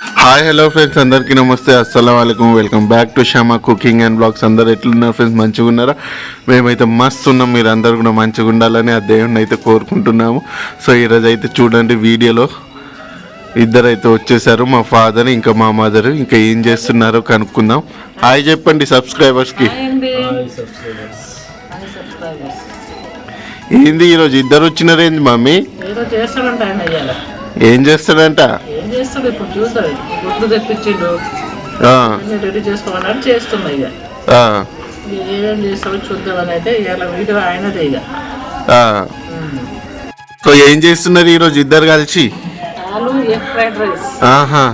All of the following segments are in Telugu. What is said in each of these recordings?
హాయ్ హలో ఫ్రెండ్స్ అందరికీ నమస్తే. అస్సలం వాలేకుమ్ welcome back to Shama cooking and blogs అందరు ఎట్లున్నారు ఫ్రెండ్స్ మంచిగా ఉన్నారా? మేమైతే మస్తు ఉన్నాం. మీరు అందరు కూడా మంచిగా ఉండాలని ఆ దేవుడిని అయితే కోరుకుంటున్నాము. సో ఈరోజు అయితే చూడండి వీడియోలో ఇద్దరు అయితే వచ్చేసారు. మా ఫాదర్ ఇంకా మా మదర్ ఇంకా ఏం చేస్తున్నారో కనుక్కుందాం. హాయ్ చెప్పండి సబ్స్క్రైబర్స్కి ఏంది ఈరోజు ఇద్దరు వచ్చినారేంది మమ్మీ? ఏం చేస్తాడంట? చేస్తాడు ఇప్పుడు చూస్తాడు గుడ్లు తెప్పించిండు. ఆ, అన్ని రెడీ చేసుకోమన్నాడు చేస్తున్నా ఇక. ఆ, ఏమేం చేస్తాడో చూద్దామని అయితే ఇవాళ వీడియో ఆయనదే ఇక. ఆ. సో ఏం చేస్తున్నారు ఈరోజు ఇద్దరు కలిసి? ఆలు ఎగ్ ఫ్రైడ్ రైస్. ఆహా.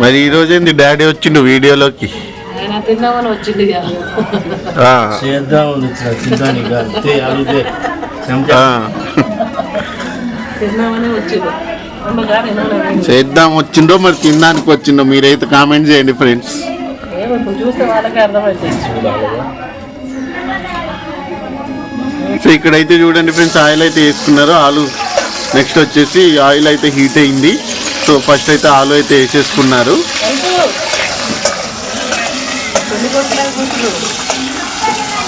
మరి ఈ రోజు ఏంది? డాడీ వచ్చిండు వీడియోలోకి. ఆయన వచ్చిన అంతే అడిగితే వచ్చిండు చేద్దాం వచ్చిండో మరి తినడానికి వచ్చిండో మీరైతే కామెంట్ చేయండి ఫ్రెండ్స్. సో ఇక్కడైతే చూడండి ఫ్రెండ్స్ ఆయిల్ అయితే వేసుకున్నారు. ఆలు నెక్స్ట్ వచ్చేసి ఆయిల్ అయితే హీట్ అయింది. సో ఫస్ట్ అయితే ఆలు అయితే వేసేసుకున్నారు.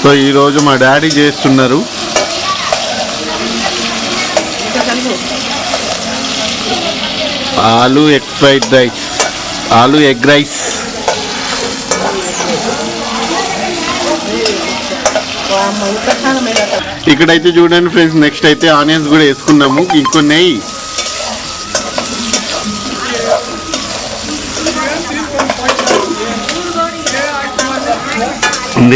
సో ఈరోజు మా డాడీ చేస్తున్నారు ఇంకా కలుపు ఆలు ఎగ్ ఫ్రైడ్ రైస్. ఆలు ఎగ్ రైస్. ఇక్కడైతే చూడండి ఫ్రెండ్స్ నెక్స్ట్ అయితే ఆనియన్స్ కూడా వేసుకున్నాము. ఇంకొన్ని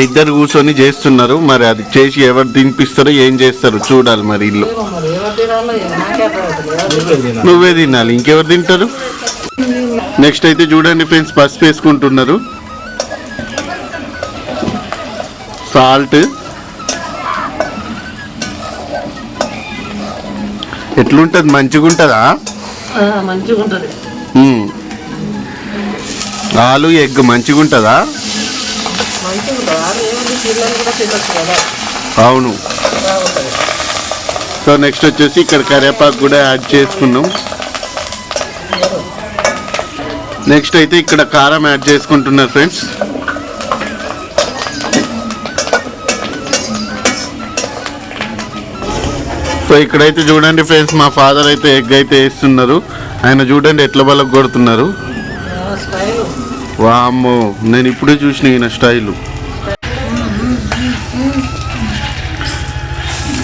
ఇద్దరు కూర్చొని చేస్తున్నారు. మరి అది చేసి ఎవరు తినిపిస్తారో ఏం చేస్తారో చూడాలి మరి ఇల్లు. నువ్వే తినాలి. ఇంకెవరు తింటారు? నెక్స్ట్ అయితే చూడండి ఫ్రెండ్స్ పసుపు వేసుకుంటున్నారు. సాల్ట్ ఎట్లుంటుంది? మంచిగా ఉంటుందా. ఆలు ఎగ్ మంచిగా ఉంటుందా మంచిగా ఉంటుంది ఆరు ఏముంది పిల్లలు కూడా తినొచ్చు కదా? అవును. సో నెక్స్ట్ వచ్చేసి ఇక్కడ కరివేపాకు కూడా యాడ్ చేసుకున్నాం. నెక్స్ట్ అయితే ఇక్కడ కారం యాడ్ చేసుకుంటున్నారు ఫ్రెండ్స్ సో ఇక్కడైతే చూడండి ఫ్రెండ్స్ మా ఫాదర్ అయితే ఎగ్ అయితే వేస్తున్నారు. ఆయన చూడండి ఎట్ల బలకు కొడుతున్నారు వామ్మో నేను ఇప్పుడే చూసిన ఈయన స్టైలు.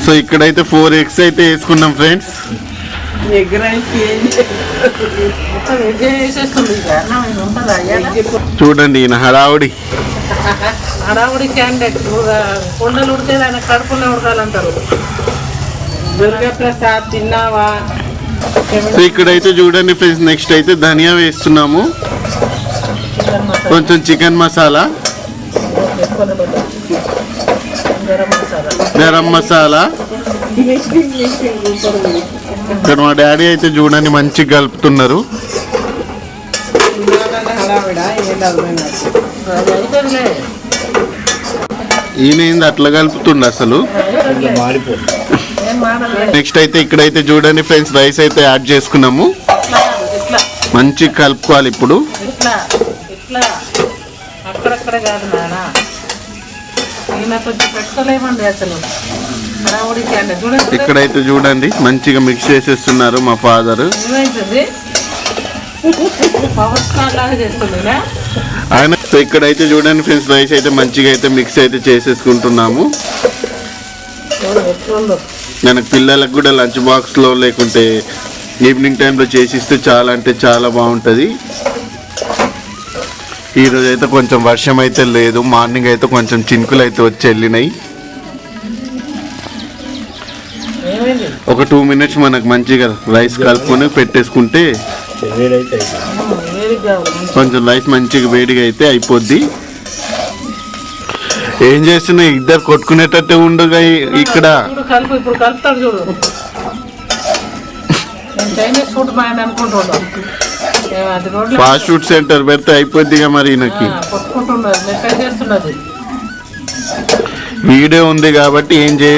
సో ఇక్కడైతే ఫోర్ ఎగ్స్ అయితే వేసుకున్నాం ఫ్రెండ్స్. చూడండి ఈయన హడావుడి. హడావుడి క్యాండిడేట్ కొండలు ఉడితే ఆయన కడుపులో ఉడకాలంటారు. దుర్గాప్రసాద్ తిన్నావా? సో ఇక్కడైతే చూడండి ఫ్రెండ్స్ నెక్స్ట్ అయితే ధనియా వేస్తున్నాము. కొంచెం చికెన్ మసాలా. గరం మసాలా. ఇక్కడ మా డాడీ అయితే చూడండి మంచిగా కలుపుతున్నారు. ఈయన ఏంది అట్లా కలుపుతుండ అసలు? నెక్స్ట్ అయితే ఇక్కడైతే చూడండి ఫ్రెండ్స్ రైస్ అయితే యాడ్ చేసుకున్నాము. మంచిగా కలుపుకోవాలి ఇప్పుడు. ఇట్లా అక్కడక్కడ కాదు నాన్న. ఈయన కొంచెం పెట్టుకోలేమండి అసలు. ఇక్కడైతే చూడండి మంచిగా మిక్స్ చేసేస్తున్నారు మా ఫాదర్ ఆయన ఇక్కడైతే చూడండి ఫ్రెండ్స్ రైస్ అయితే మంచిగా అయితే మిక్స్ అయితే చేసేసుకుంటున్నాము. మనకు పిల్లలకు కూడా లంచ్ బాక్స్లో లేకుంటే ఈవినింగ్ టైంలో చేసిస్తే చాలా అంటే చాలా బాగుంటుంది. ఈరోజు అయితే కొంచెం వర్షం అయితే లేదు మార్నింగ్ అయితే కొంచెం చినుకులు అయితే వచ్చి వెళ్ళినాయి. ఒక టూ మినిట్స్ మనకు మంచిగా రైస్ కలుపుకొని పెట్టేసుకుంటే కొంచెం రైస్ మంచిగా వేడిగా అయితే అయిపోద్ది. ఏం చేస్తున్నాయి ఇద్దరు కొట్టుకునేటట్టు ఉండగా ఇక్కడ. ఇప్పుడు ఫాస్ట్ ఫుడ్ సెంటర్ పెడితే అయిపోద్దిగా మరి ఈయనకి. వీడియో ఉంది కాబట్టి ఏం చే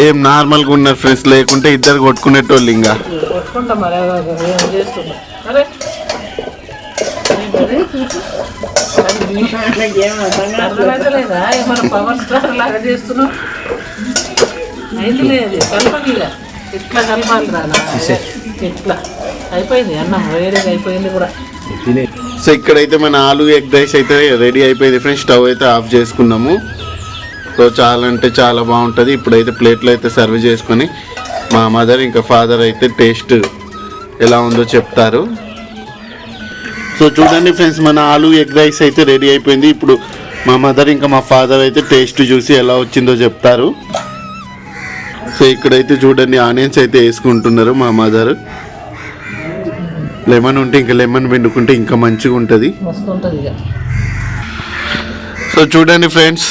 ఏం నార్మల్గా ఉన్నారు ఫ్రెండ్స్ లేకుంటే ఇద్దరు కొట్టుకునేటోళ్ళు ఇంకా. పవర్ స్టార్ లాగా లేదు కలపకి ఇట్లా కలపాలి రానా ఇట్లా అయిపోయింది అన్నం అయిపోయింది కూడా. సో ఇక్కడైతే మన ఆలు ఎగ్ రైస్ అయితే రెడీ అయిపోయింది ఫ్రెండ్స్. స్టవ్ అయితే ఆఫ్ చేసుకున్నాము. సో చాలా అంటే చాలా బాగుంటుంది. ఇప్పుడైతే ప్లేట్లో అయితే సర్వ్ చేసుకొని మా మదర్ ఇంకా ఫాదర్ అయితే టేస్ట్ ఎలా ఉందో చెప్తారు. సో చూడండి ఫ్రెండ్స్ మన ఆలు ఎగ్ రైస్ అయితే రెడీ అయిపోయింది. ఇప్పుడు మా మదర్ ఇంకా మా ఫాదర్ అయితే టేస్ట్ చూసి ఎలా వచ్చిందో చెప్తారు. సో ఇక్కడైతే చూడండి ఆనియన్స్ అయితే వేసుకుంటున్నారు మా మదర్. లెమన్ ఉంటే ఇంకా లెమన్ పిండుకుంటే ఇంకా మంచిగా ఉంటుంది. సో చూడండి ఫ్రెండ్స్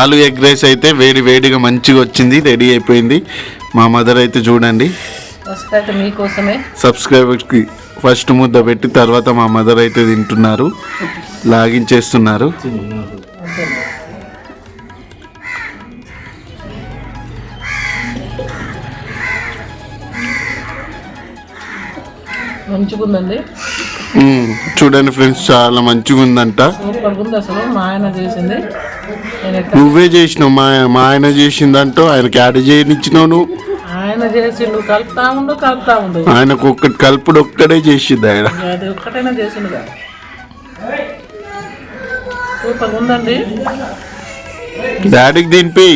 ఆలు ఎగ్ రైస్ అయితే వేడి వేడిగా మంచిగా వచ్చింది రెడీ అయిపోయింది. మా మదర్ అయితే చూడండి. మీకోసమే. సబ్స్క్రైబర్స్కి ఫస్ట్ ముద్ద పెట్టి తర్వాత మా మదర్ అయితే తింటున్నారు లాగించేస్తున్నారు అంతే. మంచిగుందండి. చూడండి ఫ్రెండ్స్ చాలా మంచిగా ఉందంట సూపర్ ఉంది అసలు మా ఆయన చేసింది. నువ్వే చేసినావు మా మా ఆయన చేసిందంటూ ఆయనకి యాడ్ చేయనిచ్చినావు నువ్వు. ఆయన చేసిండు కలుపుతా ఉండు కలుపుతా ఉండు. ఆయనకు ఒక్కటి కలుపుడు ఒక్కడే చేసింది ఆయన. అది ఒక్కటైనా చేసిండు కదా. సూపర్ ఉందండి డాడీకి తినిపి.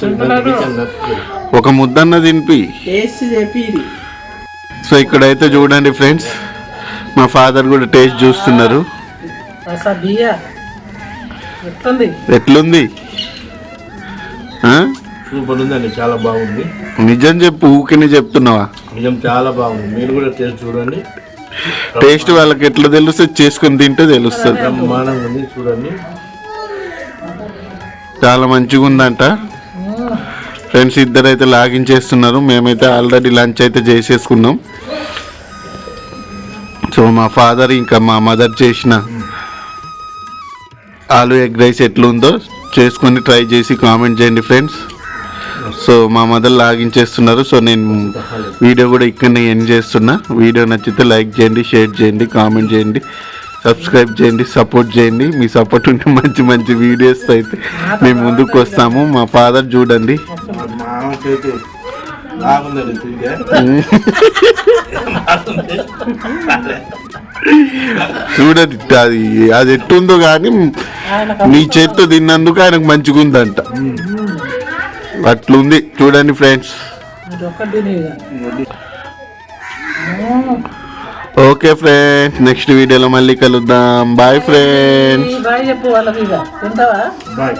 తింటున్నాడు ఒక ముద్దన్న తినిపి. టేస్ట్ చెప్పి సో ఇక్కడైతే చూడండి ఫ్రెండ్స్ మా ఫాదర్ కూడా టేస్ట్ చూస్తున్నారు. ఎట్లుంది? సూపర్ ఉందండి చాలా బాగుంది. నిజం చెప్పు ఊకిని చెప్తున్నావా? నిజం చాలా బాగుంది. మీరు కూడా టేస్ట్ చూడండి. టేస్ట్ వాళ్ళకి ఎట్లా తెలుస్తుంది చేసుకొని తింటే తెలుస్తుంది. బ్రహ్మాండంగా ఉంది చూడండి. చాలా మంచిగా ఉందంట. ఫ్రెండ్స్ ఇద్దరు అయితే లాగించేస్తున్నారు. మేమైతే ఆల్రెడీ లంచ్ అయితే చేసేసుకున్నాం. సో మా ఫాదర్ ఇంకా మా మదర్ చేసిన ఆలు ఎగ్ రైస్ ఎట్లుందో చేసుకొని ట్రై చేసి కామెంట్ చేయండి ఫ్రెండ్స్ సో మా మదర్ లాగిన్ చేస్తున్నారు సో నేను వీడియో కూడా ఇక్కడనే ఎండ్ చేస్తున్నా. వీడియో నచ్చితే లైక్ చేయండి షేర్ చేయండి కామెంట్ చేయండి సబ్స్క్రైబ్ చేయండి సపోర్ట్ చేయండి. మీ సపోర్ట్ ఉంటే మంచి మంచి వీడియోస్ అయితే మేము ముందుకు వస్తాము. మా ఫాదర్ చూడండి. చూడండి అది అది ఎట్టుందో కానీ నీ చేత్తో తిన్నందుకు ఆయనకు మంచిగా ఉందంట అట్లుంది. చూడండి ఫ్రెండ్స్. Okay friends. నెక్స్ట్ వీడియోలో మళ్ళీ కలుద్దాం. బాయ్ ఫ్రెండ్స్ బాయ్ చెప్పు వాళ్ళకి ఇక తింటావా? బాయ్.